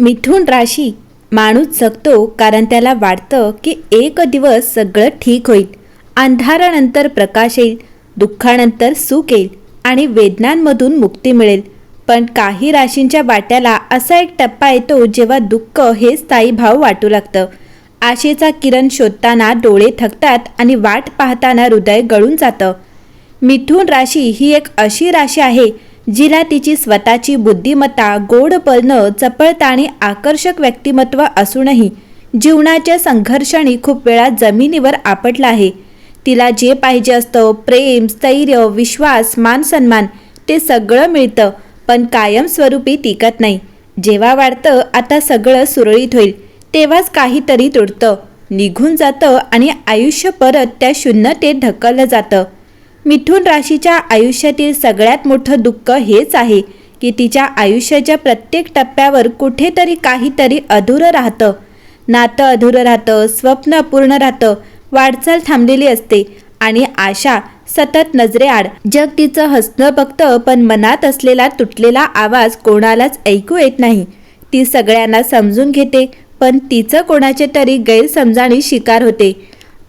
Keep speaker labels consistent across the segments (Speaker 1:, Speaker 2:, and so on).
Speaker 1: मिथून राशी माणूस जगतो कारण त्याला वाटतं की एक दिवस सगळं ठीक होईल. अंधारानंतर प्रकाश येईल दुःखानंतर सुख येईल आणि वेदनांमधून मुक्ती मिळेल. पण काही राशींच्या वाट्याला असा एक टप्पा येतो जेव्हा दुःख हे स्थायी भाव वाटू लागतं. आशेचा किरण शोधताना डोळे थकतात आणि वाट पाहताना हृदय गळून जातं. मिथून राशी ही एक अशी राशी आहे जिला तिची स्वतःची बुद्धिमत्ता गोडपर्ण चपळता आणि आकर्षक व्यक्तिमत्व असूनही जीवनाच्या संघर्षाने खूप वेळा जमिनीवर आपटला आहे. तिला जे पाहिजे असतं प्रेम स्थैर्य विश्वास मान सन्मान ते सगळं मिळतं पण कायमस्वरूपी टिकत नाही. जेव्हा वाढतं आता सगळं सुरळीत होईल. तेव्हाच काहीतरी तुटतं. निघून जातं आणि आयुष्य परत त्या शून्यतेत ढकललं जातं. मिथुन राशीच्या आयुष्यातील सगळ्यात मोठं दुःख हेच आहे की तिच्या आयुष्याच्या प्रत्येक टप्प्यावर कुठेतरी काहीतरी अधुरं राहतं. नातं अधुरं राहतं स्वप्न अपूर्ण राहतं वाटचाल थांबलेली असते आणि आशा सतत नजरेआड जग तिचं हसणं बघतं पण मनात असलेला तुटलेला आवाज कोणालाच ऐकू येत नाही. ती सगळ्यांना समजून घेते पण तिचं कोणाचे तरी गैरसमजाने शिकार होते.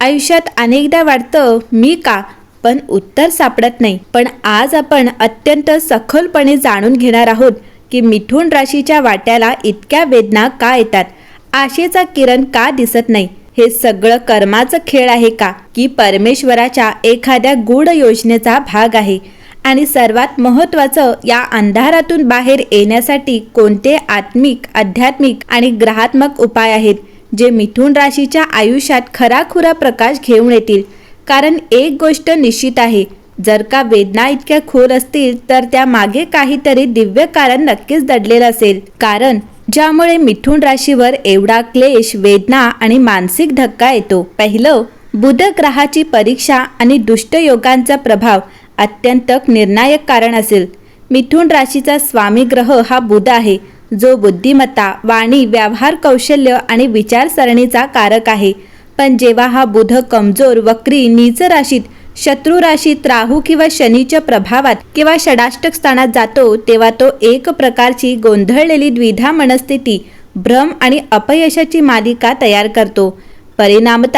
Speaker 1: आयुष्यात अनेकदा वाटतं मी का पण उत्तर सापडत नाही. पण आज आपण अत्यंत सखोलपणे जाणून घेणार आहोत की मिथून राशीच्या वाट्याला इतक्या वेदना का येतात? आशेचा किरण का दिसत नाही? हे सगळं कर्माचं खेळ आहे का? की परमेश्वराच्या एखाद्या गूढ योजनेचा भाग आहे? आणि सर्वात महत्त्वाचं या अंधारातून बाहेर येण्यासाठी कोणते आत्मिक आध्यात्मिक आणि ग्रहात्मक उपाय आहेत जे मिथून राशीच्या आयुष्यात खराखुरा प्रकाश घेऊन येतील? कारण एक गोष्ट निश्चित आहे जर का वेदना इतक्या खोल असतील तर त्या मागे काहीतरी दिव्य कारण नक्कीच दडलेलं असेल. कारण ज्यामुळे मिथुन राशीवर एवढा क्लेश वेदना आणि मानसिक धक्का येतो. पहिलं बुध ग्रहाची परीक्षा आणि दुष्ट योगांचा प्रभाव अत्यंत निर्णायक कारण असेल. मिथुन राशीचा स्वामी ग्रह हा बुध आहे जो बुद्धिमत्ता वाणी व्यवहार कौशल्य आणि विचारसरणीचा कारक आहे. पण जेव्हा हा बुध कमजोर वक्री नीच राशीत शत्रू राशीत राहू किंवा शनीच्या प्रभावात किंवा षडाष्टक स्थानात जातो तेव्हा तो एक प्रकारची गोंधळलेली द्विधा मनस्थिती भ्रम आणि अपयशाची मालिका तयार करतो. परिणामत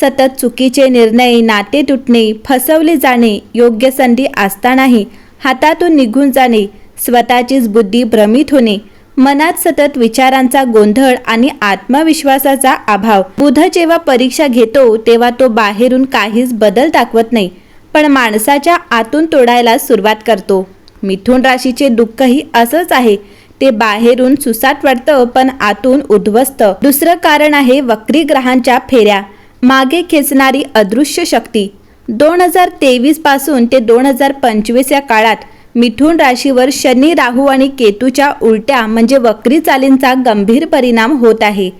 Speaker 1: सतत चुकीचे निर्णय नाते तुटणे फसवले जाणे योग्य संधी असतानाही हातातून निघून जाणे स्वतःचीच बुद्धी भ्रमित होणे मनात सतत विचारांचा गोंधळ आणि आत्मविश्वासाचा अभाव. बुध जेव्हा परीक्षा घेतो तेव्हा तो बाहेरून काहीच बदल दाखवत नाही पण माणसाच्या आतून तोडायला सुरुवात करतो. मिथुन राशीचे दुःखही असंच आहे. ते बाहेरून सुसाट वाटतं पण आतून उद्ध्वस्त. दुसरं कारण आहे वक्री ग्रहांच्या फेऱ्या. मागे खेचणारी अदृश्य शक्ती. दोन हजार तेवीसपासून ते दोन हजार पंचवीस या काळात मिथुन राशीवर शनी राहू आणि केतूच्या उलट्या म्हणजे वक्री चालींचा गंभीर परिणाम होत आहे.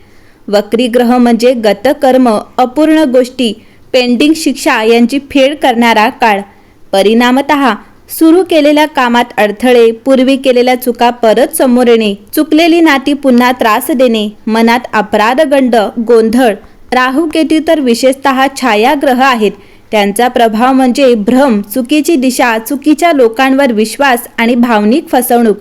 Speaker 1: वक्री ग्रह म्हणजे गतकर्म अपूर्ण गोष्टी पेंडिंग शिक्षा यांची फेड करणारा काळ. परिणामत सुरू केलेल्या कामात अडथळे पूर्वी केलेल्या चुका परत समोर येणे चुकलेली नाती पुन्हा त्रास देणे मनात अपराधगंड गोंधळ राहू केतू तर विशेषतः छायाग्रह आहेत. त्यांचा प्रभाव म्हणजे भ्रम चुकीची दिशा चुकीच्या लोकांवर विश्वास आणि भावनिक फसवणूक.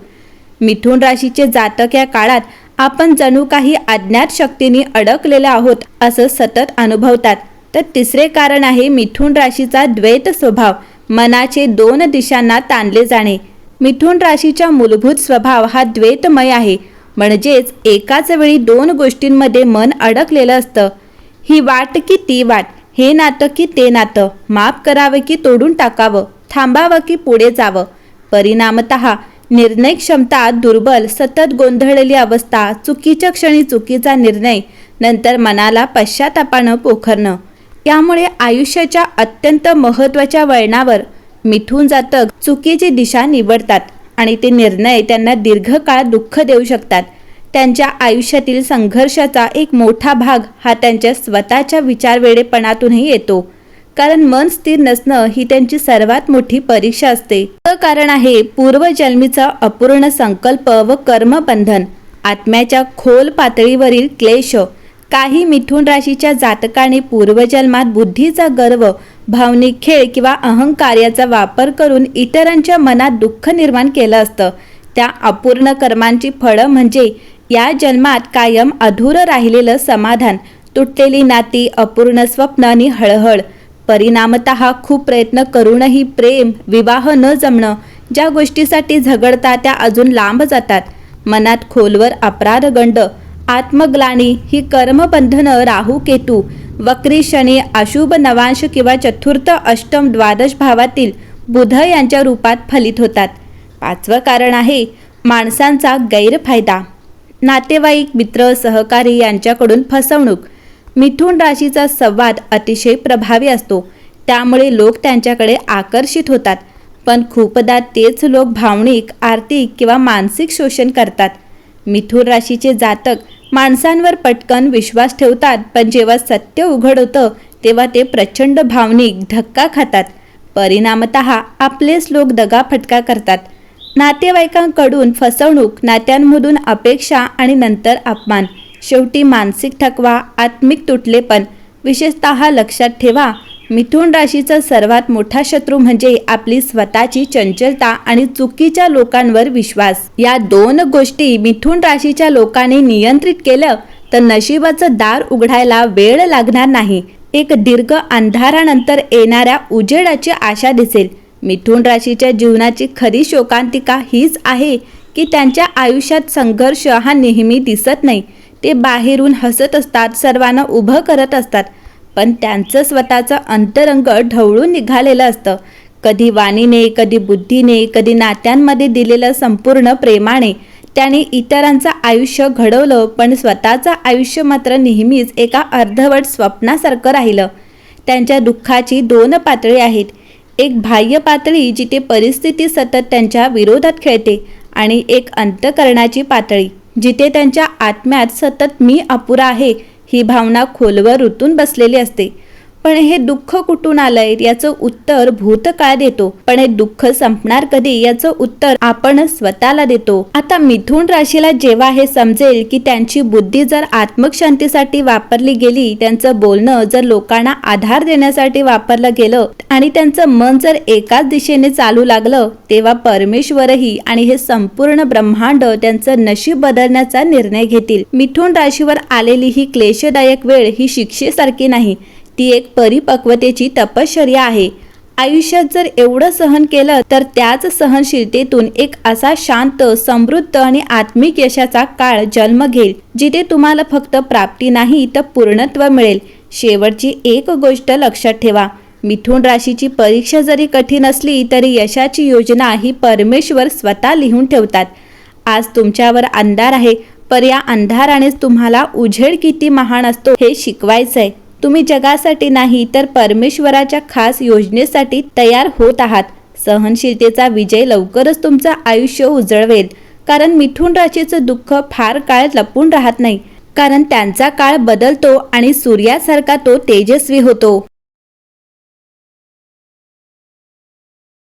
Speaker 1: मिथुन राशीचे जातक या काळात आपण जणू काही अज्ञात शक्तींनी अडकलेले आहोत असं सतत अनुभवतात. तर तिसरे कारण आहे मिथुन राशीचा द्वैत स्वभाव मनाचे दोन दिशांना ताणले जाणे. मिथुन राशीचा मूलभूत स्वभाव हा द्वैतमय आहे म्हणजेच एकाच वेळी दोन गोष्टींमध्ये मन अडकलेलं असतं. ही वाट की ती वाट? हे नातं की ते नातं? माफ करावं की तोडून टाकावं? थांबावं की पुढे जावं? परिणामत निर्णय क्षमता दुर्बल सतत गोंधळलेली अवस्था चुकीच्या क्षणी चुकीचा निर्णय नंतर मनाला पश्चातापानं पोखरणं. त्यामुळे आयुष्याच्या अत्यंत महत्त्वाच्या वळणावर मिथून जातक चुकीची दिशा निवडतात आणि ते निर्णय त्यांना दीर्घकाळ दुःख देऊ शकतात. त्यांच्या आयुष्यातील संघर्षाचा एक मोठा भाग हा त्यांच्या स्वतःच्या विचारवेडेपणातूनही येतो. कारण मन स्थिर नसणं ही त्यांची सर्वात मोठी परीक्षा असते. कारण आहे पूर्वजन्मीचा अपूर्ण संकल्प व कर्मबंधन आत्म्याच्या खोल पातळीवरील क्लेश काही मिथुन राशीच्या जातकाने पूर्वजन्मात बुद्धीचा गर्व भावनिक खेळ किंवा अहंकार याचा वापर करून इतरांच्या मनात दुःख निर्माण केलं असतं. त्या अपूर्ण कर्मांची फळं म्हणजे या जन्मात कायम अधुरं राहिलेलं समाधान तुटलेली नाती अपूर्ण स्वप्न आणि हळहळ. परिणामत खूप प्रयत्न करूनही प्रेम विवाह न जमणं ज्या गोष्टीसाठी झगडता त्या अजून लांब जातात. मनात खोलवर अपराध गंड आत्मग्लानी ही कर्मबंधनं राहू केतू वक्री शनी अशुभ नवांश किंवा चतुर्थ अष्टम द्वादश भावातील बुध यांच्या रूपात फलित होतात. पाचवं कारण आहे माणसांचा गैरफायदा. नातेवाईक मित्र सहकारी यांच्याकडून फसवणूक. मिथुन राशीचा संवाद अतिशय प्रभावी असतो. त्यामुळे लोक त्यांच्याकडे आकर्षित होतात. पण खूपदा तेच लोक भावनिक आर्थिक किंवा मानसिक शोषण करतात. मिथुन राशीचे जातक माणसांवर पटकन विश्वास ठेवतात पण जेव्हा सत्य उघड होतं तेव्हा ते प्रचंड भावनिक धक्का खातात. परिणामत आपलेच लोक दगाफटका करतात. नातेवाईकांकडून फसवणूक नात्यांमधून अपेक्षा आणि नंतर अपमान. शेवटी मानसिक थकवा आत्मिक तुटलेपण. विशेषतः लक्षात ठेवा मिथुन राशीचा सर्वात मोठा शत्रू म्हणजे आपली स्वतःची चंचलता आणि चुकीच्या लोकांवर विश्वास. या दोन गोष्टी मिथुन राशीच्या लोकांनी नियंत्रित केलं तर नशिबाचं दार उघडायला वेळ लागणार नाही. एक दीर्घ अंधारानंतर येणाऱ्या उजेडाची आशा दिसेल. मिथुन राशीच्या जीवनाची खरी शोकांतिका हीच आहे की त्यांच्या आयुष्यात संघर्ष हा नेहमी दिसत नाही. ते बाहेरून हसत असतात सर्वांना उभं करत असतात. पण त्यांचं स्वतःचं अंतरंग ढवळून निघालेलं असतं. कधी वाणीने कधी बुद्धीने कधी नात्यांमध्ये दिलेलं संपूर्ण प्रेमाने त्याने इतरांचं आयुष्य घडवलं पण स्वतःचं आयुष्य मात्र नेहमीच एका अर्धवट स्वप्नासारखं राहिलं. त्यांच्या दुःखाची दोन पातळी आहेत. एक बाह्य पातळी जिथे परिस्थिती सतत त्यांच्या विरोधात खेळते आणि एक अंतकरणाची पातळी जिथे त्यांच्या आत्म्यात सतत मी अपुरा आहे ही भावना खोलवर रुतून बसलेली असते. पण हे दुःख कुठून आलंय? याचं उत्तर भूतकाळ देतो. पण हे दुःख संपणार कधी? याचं उत्तर आपण स्वतःला देतो. आता मिथुन राशीला जेव्हा हे समजेल की त्यांची बुद्धी जर आत्मक शांतीसाठी वापरली गेली त्यांचं बोलणं जर लोकांना आधार देण्यासाठी वापरलं गेलं आणि त्यांचं मन जर एकाच दिशेने चालू लागलं तेव्हा परमेश्वरही आणि हे संपूर्ण ब्रह्मांड त्यांचं नशीब बदलण्याचा निर्णय घेतील. मिथुन राशीवर आलेली ही क्लेशदायक वेळ ही शिक्षेसारखी नाही. ती एक परिपक्वतेची तपश्चर्या आहे. आयुष्यात जर एवढं सहन केलं तर त्याच सहनशीलतेतून एक असा शांत समृद्ध आणि आत्मिक यशाचा काळ जन्म घेईल जिथे तुम्हाला फक्त प्राप्ती नाही तर पूर्णत्व मिळेल. शेवटची एक गोष्ट लक्षात ठेवा. मिथुन राशीची परीक्षा जरी कठीण असली तरी यशाची योजना ही परमेश्वर स्वतः लिहून ठेवतात. आज तुमच्यावर अंधार आहे पर या अंधारानेच तुम्हाला उजेड किती महान असतो हे शिकवायचंय. तुम्ही जगासाठी नाही तर परमेश्वराच्या खास योजनेसाठी तयार होत आहात. सहनशीलतेचा विजय लवकरच तुमचं आयुष्य उजळवेल. कारण मिथुन राशीचं दुःख फार काळ लपून राहत नाही. कारण त्यांचा काळ बदलतो आणि सूर्यासारखा तो तेजस्वी होतो.